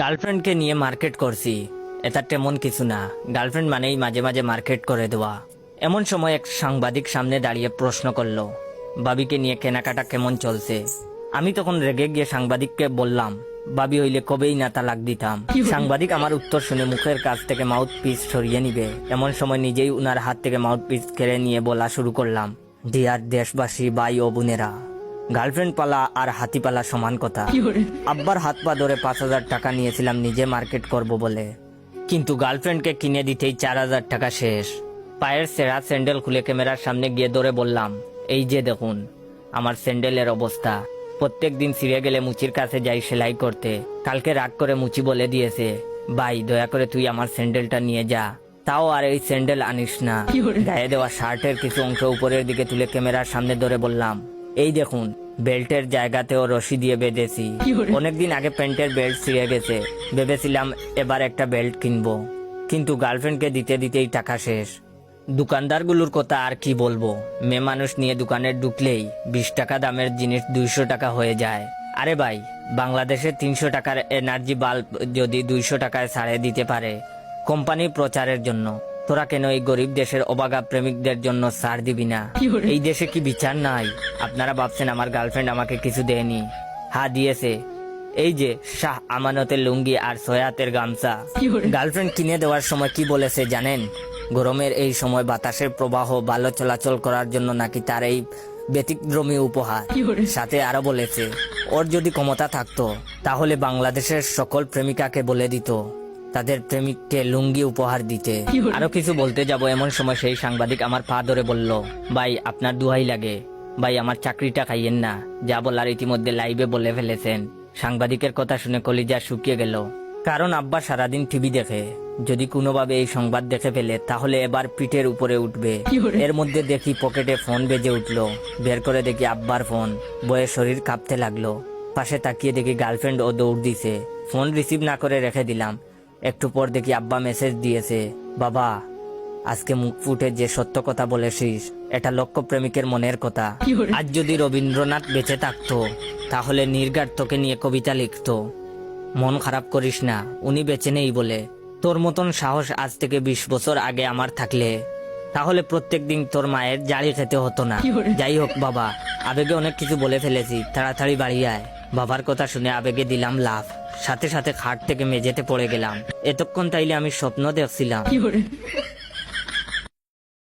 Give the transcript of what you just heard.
গার্লফ্রেন্ডকে নিয়ে মার্কেট করছি। এটা তেমন কিছু না। গার্লফ্রেন্ড মানেই মাঝে মাঝে মার্কেট করে দেওয়া। এমন সময় এক সাংবাদিক সামনে দাঁড়িয়ে প্রশ্ন করল, বাবিকে নিয়ে কেনাকাটা কেমন চলছে? আমি তখন রেগে গিয়ে সাংবাদিককে বললাম, বাবি হইলে কবেই না তালাক দিতাম। সাংবাদিক আমার উত্তর শুনে মুখের কাছ থেকে মাউথ পিস সরিয়ে নিবে। এমন সময় নিজেই উনার হাত থেকে মাউথ পিস কেড়ে নিয়ে বলা শুরু করলাম, ডিয়ার দেশবাসী বাই ও বোনেরা গার্লফ্রেন্ড পালা আর হাতি পালা সমান কথা। আব্বার হাত পা ধরে পাঁচ হাজার টাকা নিয়েছিলাম নিজে মার্কেট করব বলে। কিন্তু গার্লফ্রেন্ডকে কিনে দিতেই চার হাজার টাকা শেষ। পায়ের সেরা স্যান্ডেল খুলে ক্যামেরার সামনে গিয়ে ধরে বললাম এই যে দেখুন আমার স্যান্ডেলের অবস্থা। প্রত্যেক দিন ছিঁড়ে গেলে মুচির কাছে যাই সেলাই করতে। কালকে রাগ করে মুচি বলে দিয়েছে ভাই দয়া করে তুই আমার স্যান্ডেলটা নিয়ে যা। তাও আর এই স্যান্ডেল আনিস না। গায়ে দেওয়া শার্টের কিছু অংশ উপরের দিকে তুলে ক্যামেরার সামনে ধরে বললাম এই দেখুন বেল্টের জায়গাতেও রশি দিয়ে বেঁধেছি। অনেকদিন আগে প্যান্টের বেল্ট ছিঁড়ে গেছে। ভেবেছিলাম এবার একটা বেল্ট কিনবো। কিন্তু গার্লফ্রেন্ডকে দিতে দিতেই টাকা শেষ। দোকানদারগুলোর কথা আর কি বলব? মেয়ে মানুষ নিয়ে দোকানে ঢুকলেই বিশ টাকা দামের জিনিস দুইশো টাকা হয়ে যায়। আরে ভাই বাংলাদেশে তিনশো টাকার এনার্জি বাল্ব যদি দুইশো টাকায় ছাড়ে দিতে পারে কোম্পানি প্রচারের জন্য। তোরা কেন এই গরিব দেশের অবাগা প্রেমিকদের জন্য সার দিবি না? এই দেশে কি বিচার নাই? আপনারা ভাবছেন আমার গার্লফ্রেন্ড আমাকে কিছু দেয়নি। হা দিয়েছে। এই যে শাহ আমানতের লুঙ্গি আর সয়াতের গামছা। গার্লফ্রেন্ড কিনে দেওয়ার সময় কি বলেছে জানেন? গরমের এই সময় বাতাসের প্রবাহ ভালো চলাচল করার জন্য নাকি তার এই ব্যতিক্রমী উপহার? সাথে আরও বলেছে ওর যদি ক্ষমতা থাকতো তাহলে বাংলাদেশের সকল প্রেমিকাকে বলে দিত। তাদের প্রেমিককে লুঙ্গি উপহার দিতে। আরও কিছু বলতে যাব এমন সময় সেই সাংবাদিক আমার পা ধরে বলল ভাই আপনার দুহাই লাগে। ভাই আমার চাকরিটা খাইয়েন না। যা বলার ইতিমধ্যে লাইভে বলে ফেলেছেন। সাংবাদিকের কথা শুনে কলিজা শুকিয়ে গেল। কারণ আব্বা সারাদিন টিভি দেখে। যদি কোনোভাবে এই সংবাদ দেখে ফেলে তাহলে এবার পিঠের উপরে উঠবে। এর মধ্যে দেখি পকেটে ফোন বেজে উঠল। বের করে দেখি আব্বার ফোন। বয়ে শরীর কাঁপতে লাগল। পাশে তাকিয়ে দেখি গার্লফ্রেন্ড ও দৌড় দিছে। ফোন রিসিভ না করে রেখে দিলাম। একটু পর দেখি আব্বা মেসেজ দিয়েছে। বাবা আজকে মুখ ফুটে যে সত্য কথা বলেছিস এটা লক্ষ্য প্রেমিকের মনের কথা। আজ যদি রবীন্দ্রনাথ বেঁচে থাকতো তাহলে নির্গার তোকে নিয়ে কবিতা লিখতো। মন খারাপ করিস না উনি বেঁচে নেই বলে। তোর মতন সাহস আজ থেকে বিশ বছর আগে আমার থাকলে। তাহলে প্রত্যেক দিন তোর মায়ের জাড়ি খেতে হতো না। যাই হোক বাবা আবেগে অনেক কিছু বলে ফেলেছি তাড়াতাড়ি বাড়ি আয়। বাবার কথা শুনে আবেগে দিলাম লাভ সাথে সাথে খাট থেকে মেঝেতে পড়ে গেলাম। এতক্ষণ তাইলে আমি স্বপ্ন দেখছিলাম।